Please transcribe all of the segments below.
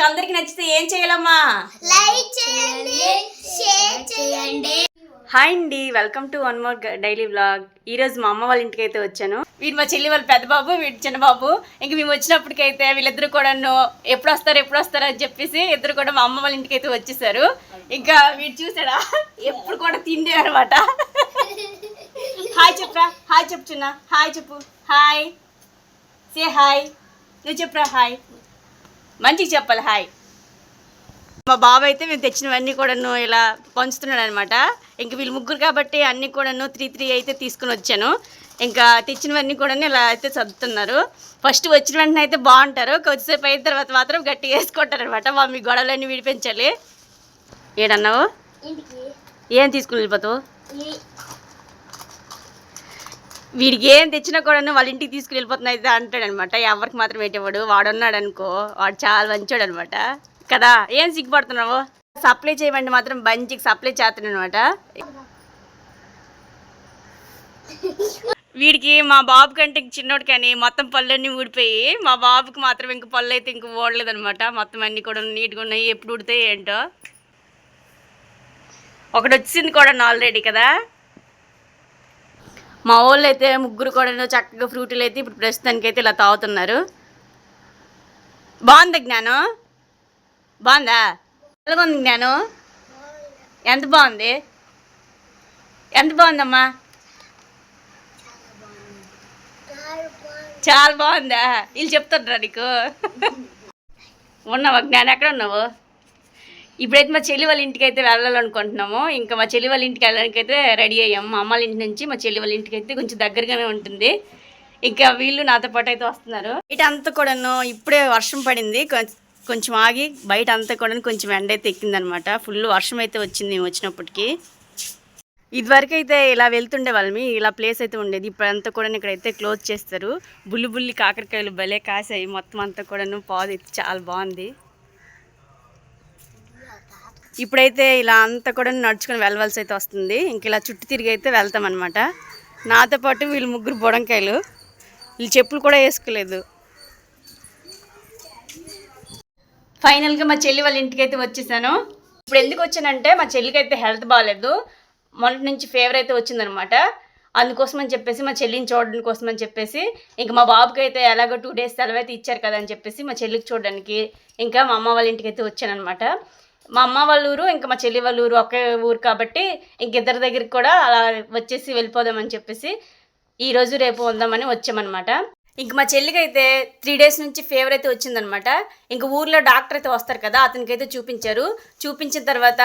మీకు అందరికి నచ్చితే ఏం చేయాలమ్మా? లైక్ చేయండి షేర్ చేయండి. హాయ్ అండి welcome to one more daily vlog. ఈ రోజు మా అమ్మ వాళ్ళ ఇంటికి అయితే వచ్చాను. వీడు మా చెల్లి వాళ్ళ పెద్ద బాబు వీడు చిన్న బాబు ఇంక మేము వచ్చినప్పటికైతే వీళ్ళిద్దరు కూడా ఎప్పుడు వస్తారు ఎప్పుడు వస్తారు అని చెప్పేసి ఇద్దరు కూడా మా అమ్మ వాళ్ళ ఇంటికి అయితే వచ్చేసారు. ఇంకా వీడు చూసాడా? ఎప్పుడు కూడా తిండే అనమాట హాయ్ చెప్పరా హాయ్ చెప్పు చిన్న హాయ్ చెప్పు. హాయ్. Say hi. నువ్వు చెప్పురా హాయ్. మంచిగా చెప్పాలి హాయ్. మా బాబు అయితే మేము తెచ్చినవన్నీ కూడాను ఇలా పంచుతున్నాడు అనమాట ఇంక వీళ్ళు ముగ్గురు కాబట్టి అన్నీ కూడాను త్రీ త్రీ అయితే తీసుకుని వచ్చాను. ఇంకా తెచ్చినవన్నీ కూడా ఇలా అయితే చదువుతున్నారు ఫస్ట్ వచ్చిన వెంటనే అయితే బాగుంటారు. కొద్దిసేపు అయిన తర్వాత మాత్రం గట్టిగా వేసుకుంటారు అనమాట మమ్మీ గొడవలన్నీ విడిపించాలి. ఏడన్నావు? ఏం తీసుకుని వెళ్ళిపోతావు? వీడికి ఏం తెచ్చినా కూడా వాళ్ళ ఇంటికి తీసుకుని వెళ్ళిపోతున్నా అయితే అంటాడు అనమాట ఎవరికి మాత్రం పెట్టేవాడు వాడు ఉన్నాడు అనుకో వాడు చాలా మంచోడు అనమాట కదా? ఏం సిగ్గుపడుతున్నావు? సప్లై చేయమంటే మాత్రం మంచికి సప్లై చేస్తున్నాడు అనమాట వీడికి మా బాబు కంటే చిన్నోడు కానీ మొత్తం పళ్ళన్నీ ఊడిపోయి మా బాబుకి మాత్రం ఇంక పళ్ళు అయితే ఇంక ఓడలేదు అనమాట మొత్తం అన్నీ కూడా నీట్గా ఉన్నాయి. ఎప్పుడు ఉడితే ఏంటో. ఒకటి వచ్చింది కూడా ఆల్రెడీ కదా? మా వాళ్ళు అయితే ముగ్గురు కూడా చక్కగా ఫ్రూటీలు అయితే ఇప్పుడు ప్రస్తుతానికి అయితే ఇలా తాగుతున్నారు. బాగుంది జ్ఞానం? బాగుందా? ఎలాగ ఉంది జ్ఞానం? ఎంత బాగుంది? ఎంత బాగుందమ్మా? చాలా బాగుందా? వీళ్ళు చెప్తుండ్రా నీకు? ఉన్నావా జ్ఞానం? ఎక్కడ ఉన్నావు? ఇప్పుడైతే మా చెల్లి వాళ్ళ ఇంటికి అయితే వెళ్ళాలనుకుంటున్నాము. ఇంకా మా చెల్లి వాళ్ళ ఇంటికి వెళ్ళడానికి అయితే రెడీ అయ్యాము మా అమ్మ వాళ్ళ ఇంటి నుంచి మా చెల్లి వాళ్ళ ఇంటికి అయితే కొంచెం దగ్గరగానే ఉంటుంది. ఇంకా వీళ్ళు నాతో పాటు అయితే వస్తున్నారు. ఇటు అంతా కూడాను ఇప్పుడే వర్షం పడింది. కొంచెం ఆగి బయట అంతా కూడా కొంచెం ఎండ అయితే ఎక్కిందనమాట. ఫుల్ వర్షం అయితే వచ్చింది మేము వచ్చినప్పటికి. ఇదివరకు అయితే ఇలా వెళ్తుండే వాళ్ళమి ఇలా ప్లేస్ అయితే ఉండేది. ఇప్పుడంతా కూడా ఇక్కడైతే క్లోజ్ చేస్తారు. బుల్లి బుల్లి కాకరకాయలు భలే కాసాయి. మొత్తం అంతా కూడాను పాదు అయితే చాలా బాగుంది. ఇప్పుడైతే ఇలా అంతా కూడా నడుచుకొని వెళ్ళవలసి అయితే వస్తుంది. ఇంక ఇలా చుట్టూ తిరిగి అయితే వెళ్తాం అనమాట నాతో పాటు వీళ్ళు ముగ్గురు బొడంకాయలు. వీళ్ళు చెప్పులు కూడా వేసుకోలేదు. ఫైనల్గా మా చెల్లి వాళ్ళ ఇంటికి అయితే వచ్చేసాను. ఇప్పుడు ఎందుకు వచ్చానంటే మా చెల్లికి అయితే హెల్త్ బాగాలేదు మొన్నటి నుంచి ఫీవర్ అయితే వచ్చిందనమాట అందుకోసం అని చెప్పేసి మా చెల్లిని చూడడం కోసం అని చెప్పేసి ఇంకా మా బాబుకి అయితే ఎలాగో టూ డేస్ సెలవు అయితే ఇచ్చారు కదా అని చెప్పేసి మా చెల్లికి చూడడానికి. ఇంకా మా అమ్మ వాళ్ళ ఇంటికి అయితే వచ్చానమాట మా అమ్మ వాళ్ళ ఊరు ఇంకా మా చెల్లి వాళ్ళ ఊరు ఒకే ఊరు కాబట్టి ఇంకిద్దరి దగ్గరికి కూడా అలా వచ్చేసి వెళ్ళిపోదామని చెప్పేసి ఈ రోజు రేపు ఉందామని వచ్చామన్నమాట. ఇంక మా చెల్లికి అయితే త్రీ డేస్ నుంచి ఫీవర్ అయితే వచ్చిందనమాట ఇంక ఊర్లో డాక్టర్ అయితే వస్తారు కదా అతనికైతే చూపించారు. చూపించిన తర్వాత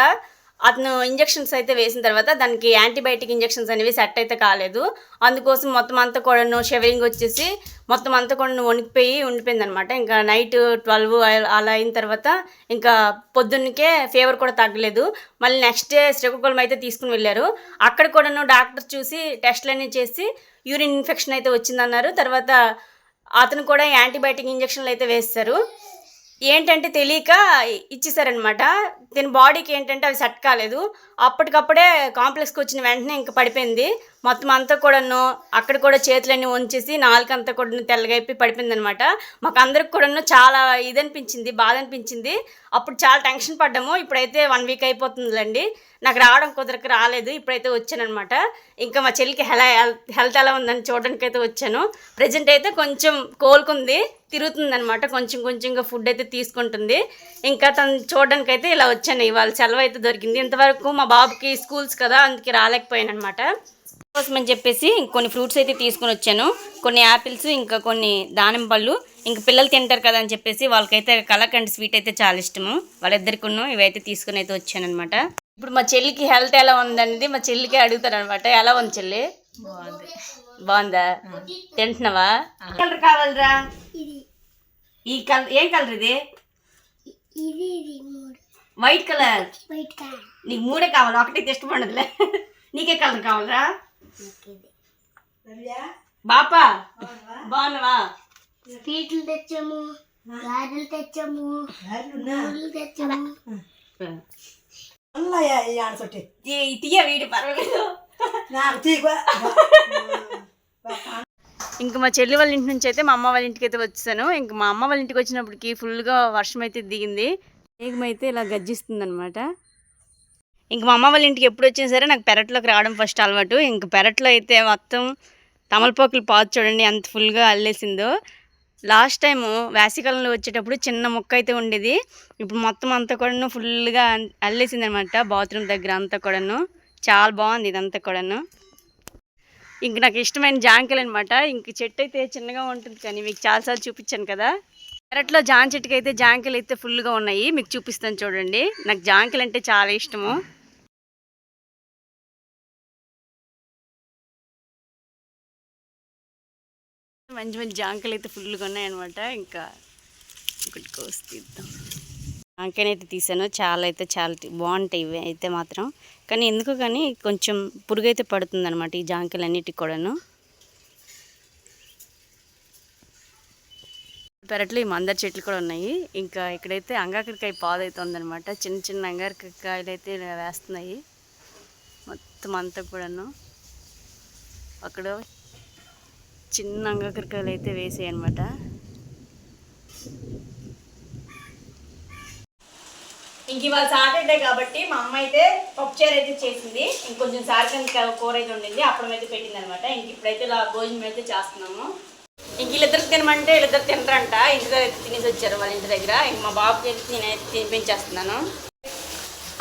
అతను ఇంజెక్షన్స్ అయితే వేసిన తర్వాత దానికి యాంటీబయాటిక్ ఇంజెక్షన్స్ అనేవి సెట్ అయితే కాలేదు. అందుకోసం మొత్తం అంతా కూడాను షెవరింగ్ వచ్చేసి మొత్తం అంతా కూడా వణికిపోయి ఉండిపోయింది అనమాట ఇంకా నైట్ ట్వెల్వ్ అలా అయిన తర్వాత ఇంకా పొద్దున్నకే ఫీవర్ కూడా తగ్గలేదు. మళ్ళీ నెక్స్ట్ డే శ్రీకాకుళం అయితే తీసుకుని వెళ్ళారు. అక్కడ కూడాను డాక్టర్ చూసి టెస్ట్లు అనేవి చేసి యూరిన్ ఇన్ఫెక్షన్ అయితే వచ్చిందన్నారు. తర్వాత అతను కూడా యాంటీబయాటిక్ ఇంజెక్షన్లు అయితే వేస్తారు. ఏంటంటే తెలియక ఇచ్చేసారనమాట దీని బాడీకి ఏంటంటే అవి సెట్ కాలేదు. అప్పటికప్పుడే కాంప్లెక్స్కి వచ్చిన వెంటనే ఇంకా పడిపోయింది. మొత్తం అంతా కూడాను అక్కడ కూడా చేతులన్నీ ఉంచేసి నాలుకంతా కూడా తెల్లగా అయిపోయి పడిపోయింది అనమాట మాకు అందరికి కూడాను చాలా ఇది అనిపించింది బాధ అనిపించింది అప్పుడు చాలా టెన్షన్ పడ్డాము. ఇప్పుడైతే వన్ వీక్ అయిపోతుందిలేండి. నాకు రావడం కుదరక రాలేదు. ఇప్పుడైతే వచ్చానమాట ఇంకా మా చెల్లికి హెలా హెల్త్ ఎలా ఉందని చూడడానికి అయితే వచ్చాను. ప్రజెంట్ అయితే కొంచెం కోలుకుంది. తిరుగుతుందనమాట కొంచెం కొంచెంగా ఫుడ్ అయితే తీసుకుంటుంది. ఇంకా తను చూడడానికి అయితే ఇలా వచ్చాను. ఇవాళ సెలవు అయితే దొరికింది. ఇంతవరకు మా బాబుకి స్కూల్స్ కదా అందుకే రాలేకపోయాను అనమాట కోసం అని చెప్పేసి కొన్ని ఫ్రూట్స్ అయితే తీసుకొని వచ్చాను. కొన్ని యాపిల్స్ ఇంకా కొన్ని దానిమ్మ పళ్ళు. ఇంక పిల్లలు తింటారు కదా అని చెప్పేసి వాళ్ళకైతే కలకండ్ స్వీట్ అయితే చాలా ఇష్టము. వాళ్ళిద్దరికి ఇవైతే తీసుకుని అయితే వచ్చాను అనమాట ఇప్పుడు మా చెల్లికి హెల్త్ ఎలా ఉందనేది మా చెల్లికి అడుగుతాను అనమాట ఎలా ఉంది చెల్లి? బాగుంది. బాగుందా? తింటున్నావా? కలర్ కావాలరా. ఈ కలర్ ఏం కలర్ ఇది ఇది ఇది మూడు వైట్ కలర్ బయట కాదు నీకు మూడే కావాలి ఒకటే ఇష్టపడదులే నీకే కలర్ కావాలరా బాపా బాగున్నావా స్వీట్లు తెచ్చాము గారెలు తెచ్చాము నూనెలు తెచ్చాము అన్నయ్య ఈ ఆడతోటి తీ- తీయ వీడి పర్వాలేదు నాకు తీగ ఇంక మా చెల్లి వాళ్ళ ఇంటి నుంచి అయితే మా అమ్మ వాళ్ళ ఇంటికి అయితే వచ్చాను. ఇంక మా అమ్మ వాళ్ళ ఇంటికి వచ్చినప్పటికి ఫుల్గా వర్షం అయితే దిగింది. మేఘం అయితే ఇలా గర్జిస్తుంది అనమాట ఇంక మా అమ్మ వాళ్ళ ఇంటికి ఎప్పుడు వచ్చినా సరే నాకు పెరట్లోకి రావడం ఫస్ట్ అలవాటు. ఇంక పెరట్లో అయితే మొత్తం తమలపాకులు పాదు చూడండి అంత ఫుల్గా అల్లేసిందో. లాస్ట్ టైం వేసవికాలంలో వచ్చేటప్పుడు చిన్న మొక్క అయితే ఉండేది. ఇప్పుడు మొత్తం అంతా కూడాను ఫుల్గా అల్లేసింది అనమాట బాత్రూమ్ దగ్గర అంతా కూడాను. చాలా బాగుంది ఇదంతా కూడాను. ఇంక నాకు ఇష్టమైన జాంకాయలు అనమాట ఇంక చెట్టు అయితే చిన్నగా ఉంటుంది కానీ మీకు చాలాసార్లు చూపించాను కదా. పెరట్లో జాన్ చెట్టుకి అయితే జాంకాయలు అయితే ఫుల్గా ఉన్నాయి. మీకు చూపిస్తాను చూడండి. నాకు జాంకాయలు అంటే చాలా ఇష్టము. మంచి మంచి జాంకాయలు అయితే ఫుల్గా ఉన్నాయన్నమాట ఇంకా ఒకటి కోసి తీద్దాం. జాంకాయని అయితే తీసాను చాలా అయితే చాలా బాగుంటాయి ఇవి అయితే మాత్రం. కానీ ఎందుకు కానీ కొంచెం పురుగు అయితే పడుతుంది అనమాట ఈ జాంకాయలు అన్నిటికి కూడాను. పెరట్లో ఈ మందార చెట్లు కూడా ఉన్నాయి. ఇంకా ఇక్కడైతే అంగాకరకాయ పాదు అయితే చిన్న చిన్న అంగాకరకాయలు అయితే వేస్తున్నాయి. మొత్తం అంతా కూడాను. అక్కడ చిన్న అంగాకరకాయలు అయితే వేసాయి అనమాట ఇంక ఇవాళ సాటర్డే కాబట్టి మా అమ్మ అయితే పప్పుచారు అయితే చేసింది. ఇంకొంచెం సారికం కూర అయితే ఉండింది. అప్పుడు అయితే పెట్టింది అనమాట ఇంక ఇప్పుడైతే ఇలా భోజనం అయితే చేస్తున్నాము. ఇంక వీళ్ళిద్దరికి తినమంటే వీళ్ళిద్దరు తినరంట. ఇంటి దగ్గర అయితే తినేసి వచ్చారు వాళ్ళ ఇంటి దగ్గర. ఇంక మా బాబుకి అయితే నేనైతే తినిపించేస్తున్నాను.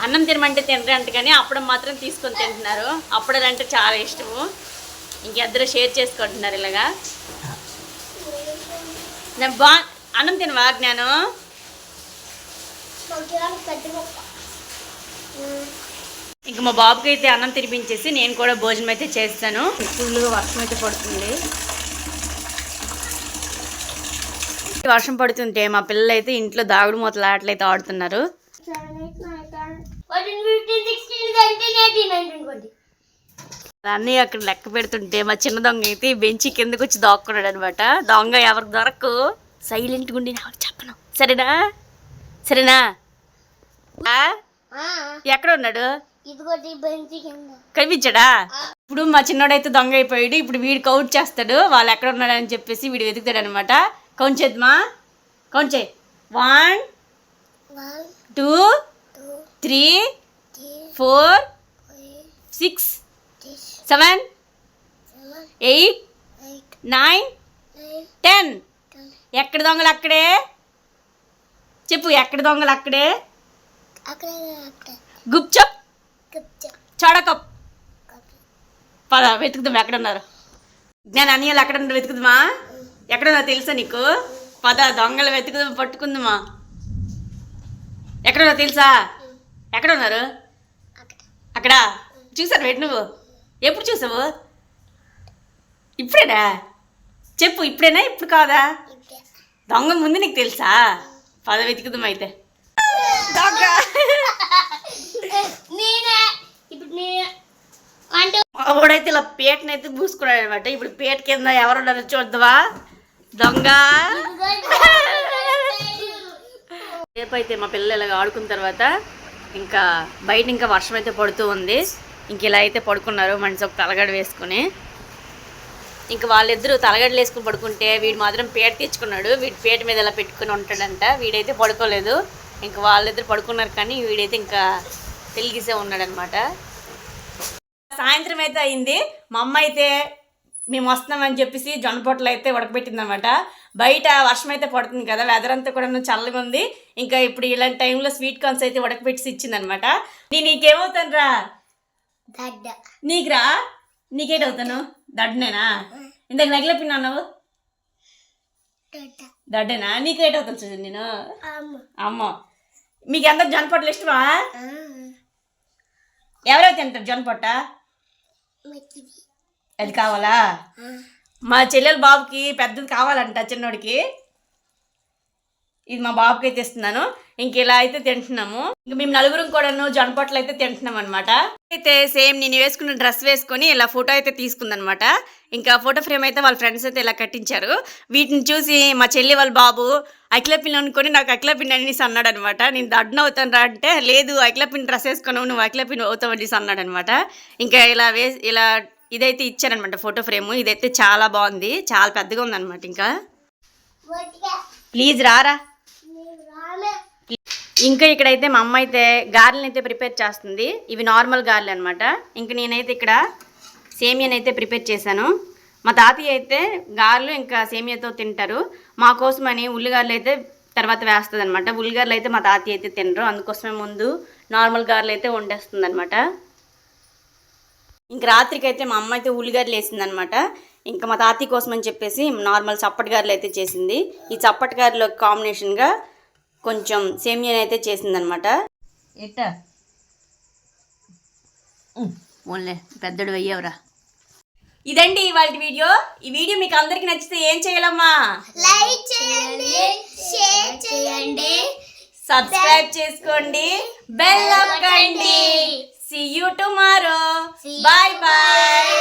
అన్నం తినమంటే తినరంట కానీ అప్పుడు మాత్రం తీసుకొని తింటున్నారు. అప్పుడంటే అంటే చాలా ఇష్టము. ఇంకిద్దరు షేర్ చేసుకుంటున్నారు ఇలాగా. నేను బా అన్నం తినవా జ్ఞానం? ఇంక మా బాబుకి అయితే అన్నం తినిపించేసి నేను కూడా భోజనం అయితే చేస్తాను. ఫుల్గా వర్షం అయితే పడుతుంది. వర్షం పడుతుంటే మా పిల్లలు అయితే ఇంట్లో దాగుడు మూతల ఆటలు అయితే ఆడుతున్నారు. అన్నీ అక్కడ లెక్క పెడుతుంటే మా చిన్న దొంగ అయితే ఈ బెంచి కిందకు వచ్చి దాక్కున్నాడు అనమాట దొంగ ఎవరికి దొరకు? సైలెంట్గా ఉండి నాకు చెప్పను. సరేనా? సరేనా? ఎక్కడ ఉన్నాడు కనిపించాడా? ఇప్పుడు మా చిన్నోడైతే దొంగ అయిపోయాడు ఇప్పుడు వీడు కౌంట్ చేస్తాడు. వాళ్ళు ఎక్కడ ఉన్నాడు అని చెప్పేసి వీడు వెతుకుతాడు అనమాట కౌంట్ చేద్దామా కౌంట్ చేయి. One two three four six seven eight nine ten. ఎక్కడ దొంగలు అక్కడే? చెప్పు ఎక్కడ దొంగలు అక్కడే? గుప్చప్? చడకప్. పద వెతుకుదాం ఎక్కడ ఉన్నారు నేను అనియాలు ఎక్కడ ఉన్నారు వెతుకుదామా? ఎక్కడ ఉన్నా తెలుసా నీకు? పద దొంగలు వెతుకుదాం పట్టుకుందామా? ఎక్కడ ఉన్నా తెలుసా? ఎక్కడ ఉన్నారు అక్కడ? చూసారు వెటు నువ్వు ఎప్పుడు చూసావు? ఇప్పుడేనా? చెప్పు ఇప్పుడేనా? ఇప్పుడు కాదా? దొంగ ముందు నీకు తెలుసా? పద వెతుకుదాం అయితే దొంగ నేనే ఇప్పుడు నేను. అంటే వాడైతే ఇలా పేటనైతే పూసుకున్నాడు అనమాట ఇప్పుడు పేట కింద ఎవరు చూద్దామా? దొంగ. రేపు అయితే మా పిల్లలు ఇలాగ ఆడుకున్న తర్వాత ఇంకా బయట ఇంకా వర్షం అయితే పడుతూ ఉంది. ఇంక ఇలా అయితే పడుకున్నారు. మనిషి ఒక తలగడ వేసుకుని. ఇంక వాళ్ళిద్దరూ తలగడలు వేసుకుని పడుకుంటే వీడు మాత్రం పేట తెచ్చుకున్నాడు వీడి పేట మీద ఇలా పెట్టుకుని ఉంటాడంట. వీడైతే పడుకోలేదు. ఇంక వాళ్ళిద్దరు పడుకున్నారు కానీ వీడైతే ఇంకా తెలిగిసే ఉన్నాడనమాట సాయంత్రం అయితే అయింది. మా అమ్మ అయితే మేము వస్తున్నామని చెప్పేసి జొన్న పొట్టలు అయితే ఉడకబెట్టింది అనమాట బయట వర్షం అయితే పడుతుంది కదా వెదర్ అంతా కూడా చల్లగా ఉంది. ఇంకా ఇప్పుడు ఇలాంటి టైంలో స్వీట్ కార్న్స్ అయితే ఉడకబెట్టి ఇచ్చింది అనమాట నేను నీకేమవుతాను రా నీకురా? నీకేటవుతాను? దడ్డనేనా? ఇందాక నగిల పిన్న అన్నావు? దడ్డ. దడ్డేనా? నీకేటవుతాను చూడండి నేను? అమ్మ. మీకు అందరు జొన్న పొట్టలు ఇష్టమా ఎవరైతే తింటారు జొన్న పొట్ట? మట్టిది అది కావాలా? మా చెల్లెల బాబుకి పెద్దది కావాలంట చిన్నోడికి. ఇది మా బాబుకి అయితే ఇస్తున్నాను ఇంక ఇలా అయితే తింటున్నాము. ఇంక మేము నలుగురం కూడాను జొన్నపొట్లు అయితే తింటున్నాం అనమాట అయితే సేమ్ నేను వేసుకున్న డ్రెస్ వేసుకొని ఇలా ఫోటో అయితే తీసుకుందనమాట ఇంకా ఫోటో ఫ్రేమ్ అయితే వాళ్ళ ఫ్రెండ్స్ అయితే ఇలా కట్టించారు. వీటిని చూసి మా చెల్లి వాళ్ళ బాబు అఖిలపిన్ అనుకొని నాకు అఖిలపిన్ అనేసి అన్నాడు అనమాట నేను దడ్డన అవుతాను రా అంటే లేదు అఖిలపిన్ డ్రెస్ వేసుకున్నావు నువ్వు అఖిలపిన్ అవుతావు అనేసి అన్నాడు అనమాట ఇంకా ఇలా వే ఇలా ఇదైతే ఇచ్చారనమాట ఫోటో ఫ్రేమ్. ఇదైతే చాలా బాగుంది చాలా పెద్దగా ఉందన్నమాట ఇంకా. ప్లీజ్ రారా. ఇంకా ఇక్కడైతే మా అమ్మ అయితే గారెలను అయితే ప్రిపేర్ చేస్తుంది. ఇవి నార్మల్ గారెలు అనమాట ఇంకా నేనైతే ఇక్కడ సేమియాని అయితే ప్రిపేర్ చేశాను. మా తాతయ్య అయితే గారెలు ఇంకా సేమియాతో తింటారు. మా కోసమని ఉల్లిగారెలు అయితే తర్వాత వేస్తుంది అనమాట ఉల్లిగారెలు అయితే మా తాతయ్య అయితే తినరు. అందుకోసమే ముందు నార్మల్ గారెలు అయితే వండేస్తుంది అనమాట ఇంక రాత్రికి అయితే మా అమ్మ అయితే ఉల్లిగారెలు వేసింది అనమాట ఇంకా మా తాతయ్య కోసం అని చెప్పేసి నార్మల్ చప్పటి గారెలు అయితే చేసింది. ఈ చప్పటి గారెలో కాంబినేషన్గా కొంచెం సేమియాని అయితే చేసిందనమాట. ఎట్ట? ఓన్లే పెద్దడు వెయ్యవరా. ఇదండి ఇవాళ వీడియో. ఈ వీడియో మీకు అందరికి నచ్చితే ఏం చేయాలమ్మా? లైక్ చేయండి షేర్ చేయండి. సబ్స్క్రైబ్ చేసుకోండి. బెల్ నొక్కండి see you tomorrow bye bye